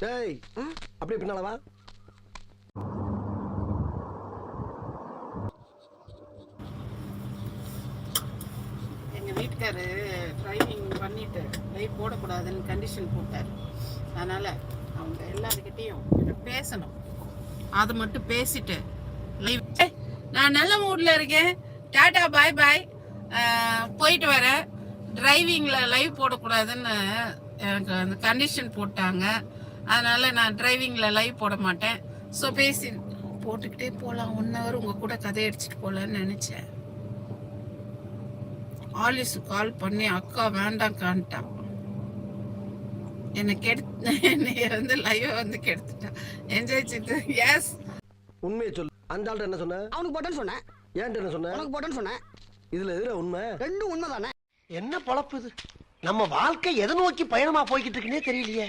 டேய் அப்படியே பின்னால வா. எங்கள் வீட்டுக்காரு டிரைவிங் பண்ணிட்டு லைவ் போடக்கூடாதுன்னு கண்டிஷன் போட்டார். அதனால் அவங்க எல்லாருக்கிட்டேயும் கொஞ்சம் பேசணும். அது மட்டும் பேசிட்டு லைவ் நான் நல்ல மூடில் இருக்கேன். டாடா பாய் பாய் போயிட்டு வரேன். டிரைவிங்கில் லைவ் போடக்கூடாதுன்னு எனக்கு அந்த கண்டிஷன் போட்டாங்க. அதனால் நான் டிரைவிங்கில் லைவ் போட மாட்டேன். ஸோ பேசி போட்டுக்கிட்டே போகலாம் ஒன் ஹவர் உங்கள் கூட கதை அடிச்சுட்டு போகலான்னு நினச்சேன். ஆலிஸ் கால் பண்ணி அக்கா வேண்டாம்க்கான்ட்டான் என்னை கெடுத்து என்னை வந்து லைவ் வந்து கெடுத்துட்டான் என்ஜாய் சித்து. எஸ் உண்மையை சொல்லு அந்த ஆள்கிட்ட என்ன சொன்ன? அவனுக்கு போட்டேன்னு சொன்னேன். ஏன்ட்ட என்ன சொன்ன? உனக்கு போட்டேன்னு சொன்னேன். இதுல எதுல உண்மை? ரெண்டும் உண்மைதானே. என்ன பொழப்பு இது? நம்ம வாழ்க்கை எதை நோக்கி பயணமா போய்கிட்டு இருக்குன்னே தெரியலையே?